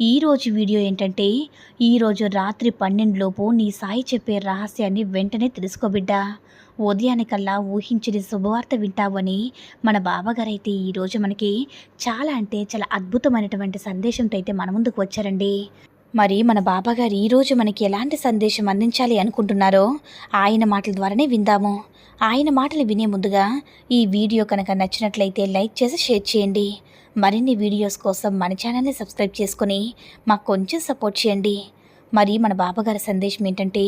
ఈరోజు వీడియో ఏంటంటే ఈరోజు రాత్రి పన్నెండులోపు నీ సాయి చెప్పే రహస్యాన్ని వెంటనే తెలుసుకోబిడ్డా ఉదయానికల్లా ఊహించిన శుభవార్త వింటావని మన బాబాగారైతే ఈరోజు మనకి చాలా అంటే చాలా అద్భుతమైనటువంటి సందేశంతో అయితే మన ముందుకు వచ్చారండి. మరి మన బాబాగారు ఈరోజు మనకి ఎలాంటి సందేశం అందించాలి అనుకుంటున్నారో ఆయన మాటల ద్వారానే విందాము. ఆయన మాటలు వినే ముందుగా ఈ వీడియో కనుక నచ్చినట్లయితే లైక్ చేసి షేర్ చేయండి. మరిన్ని వీడియోస్ కోసం మన ఛానల్ని సబ్స్క్రైబ్ చేసుకుని మాకు కొంచెం సపోర్ట్ చేయండి. మరి మన బాబాగారి సందేశం ఏంటంటే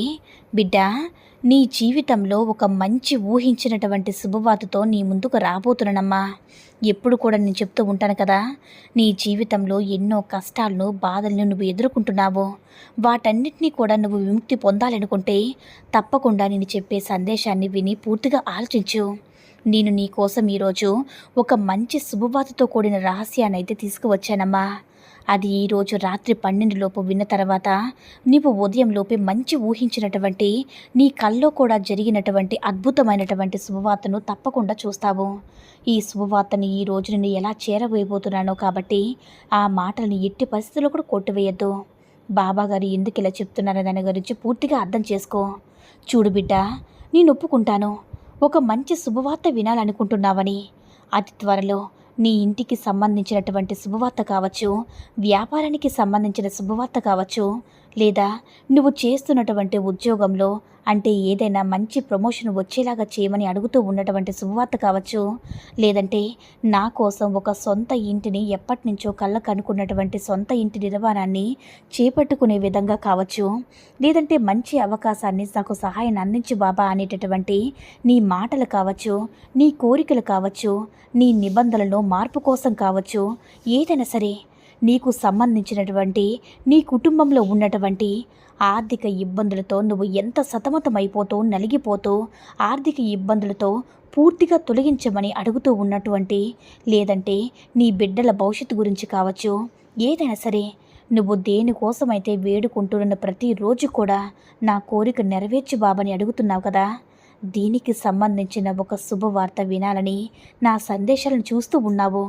బిడ్డ నీ జీవితంలో ఒక మంచి ఊహించినటువంటి శుభవార్తతో నీ ముందుకు రాబోతున్నానమ్మా. ఎప్పుడు కూడా నేను చెప్తూ ఉంటాను కదా నీ జీవితంలో ఎన్నో కష్టాలను బాధలను నువ్వు ఎదుర్కొంటున్నావు. వాటన్నిటినీ కూడా నువ్వు విముక్తి పొందాలనుకుంటే తప్పకుండా నేను చెప్పే సందేశాన్ని విని పూర్తిగా ఆలోచించు. నేను నీకోసం ఈరోజు ఒక మంచి శుభవార్తతో కూడిన రహస్యాన్ని అయితే తీసుకువచ్చానమ్మా. అది ఈరోజు రాత్రి పన్నెండులోపు విన్న తర్వాత నీవు ఉదయంలోపే మంచి ఊహించినటువంటి నీ కల్లో కూడా జరిగినటువంటి అద్భుతమైనటువంటి శుభవార్తను తప్పకుండా చూస్తావు. ఈ శుభవార్తని ఈ రోజు నేను ఎలా చేరవేయబోతున్నానో కాబట్టి ఆ మాటల్ని ఎట్టి పరిస్థితుల్లో కూడా కొట్టివేయద్దు. బాబాగారు ఎందుకు ఇలా చెప్తున్నారో దాని గురించి పూర్తిగా అర్థం చేసుకో. చూడు బిడ్డ నేను ఒప్పుకుంటాను. ఒక మంచి శుభవార్త వినాలనుకుంటున్నావని. అతి త్వరలో నీ ఇంటికి సంబంధించినటువంటి శుభవార్త కావచ్చు వ్యాపారానికి సంబంధించిన శుభవార్త కావచ్చు లేదా నువ్వు చేస్తున్నటువంటి ఉద్యోగంలో అంటే ఏదైనా మంచి ప్రమోషన్ వచ్చేలాగా చేయమని అడుగుతూ ఉన్నటువంటి శుభవార్త కావచ్చు. లేదంటే నా కోసం ఒక సొంత ఇంటిని ఎప్పటి నుంచో కళ్ళకు అనుకున్నటువంటి సొంత ఇంటి నిర్మాణాన్ని చేపట్టుకునే విధంగా కావచ్చు. లేదంటే మంచి అవకాశాన్ని నాకు సహాయం అందించు బాబా అనేటటువంటి నీ మాటలు కావచ్చు నీ కోరికలు కావచ్చు నీ నిబంధనలో మార్పు కోసం కావచ్చు ఏదైనా సరే నీకు సంబంధించినటువంటి నీ కుటుంబంలో ఉన్నటువంటి ఆర్థిక ఇబ్బందులతో నువ్వు ఎంత సతమతమైపోతూ నలిగిపోతూ ఆర్థిక ఇబ్బందులతో పూర్తిగా తొలగించమని అడుగుతూ ఉన్నటువంటి లేదంటే నీ బిడ్డల భవిష్యత్తు గురించి కావచ్చు ఏదైనా సరే నువ్వు దేనికోసమైతే వేడుకుంటున్న ప్రతిరోజు కూడా నా కోరిక నెరవేర్చు బాబని అడుగుతున్నావు కదా దీనికి సంబంధించిన ఒక శుభవార్త వినాలని నా సందేశాలను చూస్తూ ఉన్నావు.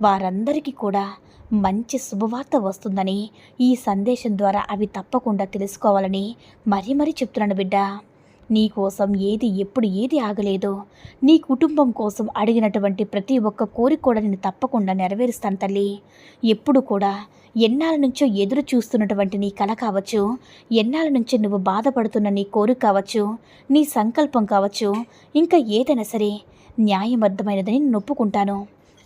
వారందరికీ కూడా మంచి శుభవార్త వస్తుందని ఈ సందేశం ద్వారా అవి తప్పకుండా తెలుసుకోవాలని మరీ మరీ చెప్తున్నాను బిడ్డ. నీ కోసం ఏది ఎప్పుడు ఏది ఆగలేదో నీ కుటుంబం కోసం అడిగినటువంటి ప్రతి ఒక్క కోరిక కూడా నేను తప్పకుండా నెరవేరుస్తాను తల్లి. ఎప్పుడు కూడా ఎన్నాళ్ళ నుంచో ఎదురు చూస్తున్నటువంటి నీ కల కావచ్చు ఎన్నాళ్ళ నుంచి నువ్వు బాధపడుతున్న నీ కోరిక కావచ్చు నీ సంకల్పం కావచ్చు ఇంకా ఏదైనా సరే న్యాయబద్ధమైనదని నేను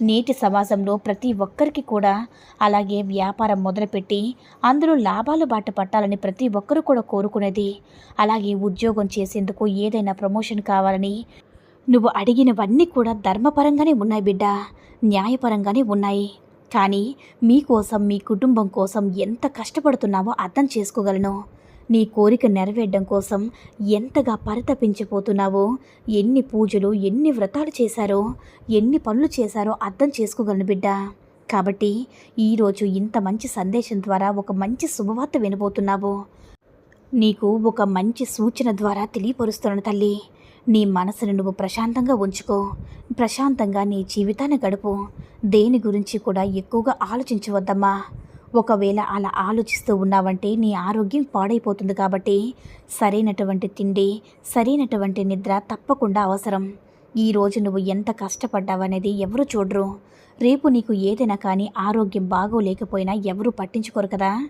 నేటి సమాజంలో ప్రతి ఒక్కరికి కూడా అలాగే వ్యాపారం మొదలుపెట్టి అందులో లాభాలు బాట పట్టాలని ప్రతి ఒక్కరూ కూడా కోరుకునేది. అలాగే ఉద్యోగం చేసేందుకు ఏదైనా ప్రమోషన్ కావాలని నువ్వు అడిగినవన్నీ కూడా ధర్మపరంగానే ఉన్నాయి బిడ్డ. న్యాయపరంగానే ఉన్నాయి. కానీ మీకోసం మీ కుటుంబం కోసం ఎంత కష్టపడుతున్నావో అర్థం చేసుకోగలను. నీ కోరిక నెరవేర్డం కోసం ఎంతగా పరితపించిపోతున్నావో ఎన్ని పూజలు ఎన్ని వ్రతాలు చేశారో ఎన్ని పనులు చేశారో అర్థం చేసుకోగలను బిడ్డ. కాబట్టి ఈరోజు ఇంత మంచి సందేశం ద్వారా ఒక మంచి శుభవార్త వినబోతున్నావు. నీకు ఒక మంచి సూచన ద్వారా తెలియపరుస్తున్నాను తల్లి. నీ మనసును నువ్వు ప్రశాంతంగా ఉంచుకో. ప్రశాంతంగా నీ జీవితాన్ని గడుపు. దేని గురించి కూడా ఎక్కువగా ఆలోచించవద్దమ్మా. ఒకవేళ అలా ఆలోచిస్తూ ఉన్నావంటే నీ ఆరోగ్యం పాడైపోతుంది కాబట్టి సరైనటువంటి తిండి సరైనటువంటి నిద్ర తప్పకుండా అవసరం. ఈరోజు నువ్వు ఎంత కష్టపడ్డావనేది ఎవరు చూడరు? రేపు నీకు ఏదైనా కానీ ఆరోగ్యం బాగోలేకపోయినా ఎవరు పట్టించుకోరు కదా?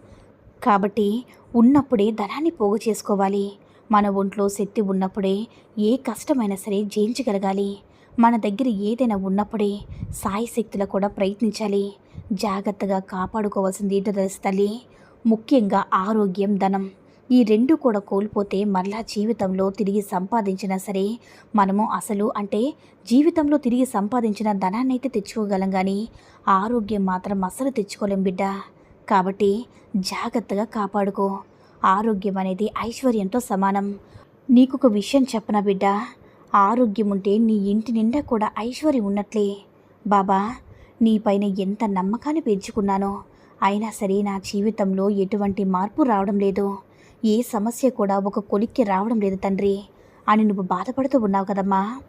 కాబట్టి ఉన్నప్పుడే ధనాన్ని పోగు చేసుకోవాలి. మన ఒంట్లో శక్తి ఉన్నప్పుడే ఏ కష్టమైనా సరే జయించగలగాలి. మన దగ్గర ఏదైనా ఉన్నప్పుడే సాయశక్తులు కూడా ప్రయత్నించాలి. జాగ్రత్తగా కాపాడుకోవాల్సింది ఏంటో తల్లి ముఖ్యంగా ఆరోగ్యం ధనం. ఈ రెండు కూడా కోల్పోతే మరలా జీవితంలో తిరిగి సంపాదించినా సరే మనము అసలు అంటే జీవితంలో తిరిగి సంపాదించిన ధనాన్ని అయితే తెచ్చుకోగలం కానీ ఆరోగ్యం మాత్రం అసలు తెచ్చుకోలేం బిడ్డ. కాబట్టి జాగ్రత్తగా కాపాడుకో. ఆరోగ్యం అనేది ఐశ్వర్యంతో సమానం. నీకు ఒక విషయం చెప్పనా బిడ్డ? ఆరోగ్యం ఉంటే నీ ఇంటి నిండా కూడా ఐశ్వర్యం ఉన్నట్లే. బాబా నీపైన ఎంత నమ్మకాన్ని పెంచుకున్నానో. అయినా సరే నా జీవితంలో ఎటువంటి మార్పు రావడం లేదు. ఏ సమస్య కూడా ఒక కొలిక్కి రావడం లేదు తండ్రి. అని నువ్వు బాధపడుతూ ఉన్నావు కదమ్మా.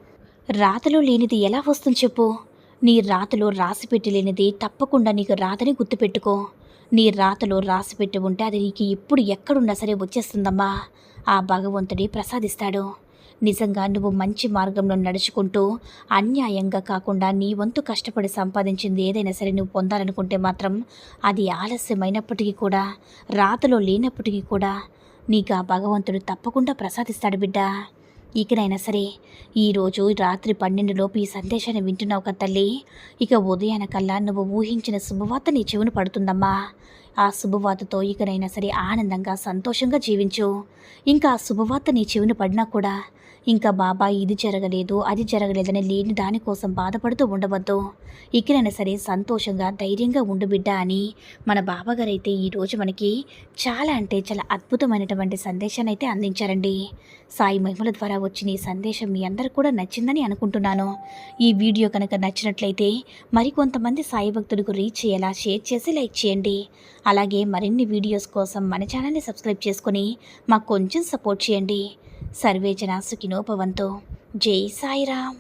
రాతలో లేనిది ఎలా వస్తుంది చెప్పు. నీ రాతలో రాసిపెట్టి లేనిది తప్పకుండా నీకు రాతని గుర్తుపెట్టుకో. నీ రాతలో రాసిపెట్టి ఉంటే అది నీకు ఇప్పుడు ఎక్కడున్నా సరే వచ్చేస్తుందమ్మా. ఆ భగవంతుడి ప్రసాదిస్తాడు. నిజంగా నువ్వు మంచి మార్గంలో నడుచుకుంటూ అన్యాయంగా కాకుండా నీ వంతు కష్టపడి సంపాదించింది ఏదైనా సరే నువ్వు పొందాలనుకుంటే మాత్రం అది ఆలస్యమైనప్పటికీ కూడా రాతలో లేనప్పటికీ కూడా నీకు ఆ భగవంతుడు తప్పకుండా ప్రసాదిస్తాడు బిడ్డ. ఇకనైనా సరే ఈరోజు రాత్రి పన్నెండులోపు ఈ సందేశాన్ని వింటున్నావు కదా తల్లి. ఇక ఉదయాన కల్లా నువ్వు ఊహించిన శుభవార్త నీ చెవును పడుతుందమ్మా. ఆ శుభవార్తతో ఇకనైనా సరే ఆనందంగా సంతోషంగా జీవించు. ఇంకా ఆ శుభవార్త నీ చెవును పడినా కూడా ఇంకా బాబా ఇది జరగలేదు అది జరగలేదని లేని దానికోసం బాధపడుతూ ఉండవద్దు. ఇకనైనా సరే సంతోషంగా ధైర్యంగా ఉండు బిడ్డ అని మన బాబాగారు అయితే ఈరోజు మనకి చాలా అంటే చాలా అద్భుతమైనటువంటి సందేశాన్ని అయితే అందించారండి. సాయి మహిమల ద్వారా వచ్చిన ఈ సందేశం మీ అందరికి కూడా నచ్చిందని అనుకుంటున్నాను. ఈ వీడియో కనుక నచ్చినట్లయితే మరికొంతమంది సాయి భక్తులకు రీచ్ అయ్యేలా షేర్ చేసి లైక్ చేయండి. అలాగే మరిన్ని వీడియోస్ కోసం మన ఛానల్ని సబ్స్క్రైబ్ చేసుకొని మాకు కొంచెం సపోర్ట్ చేయండి. సర్వేజనా సుఖినోపవంతో జై సాయిరామ్.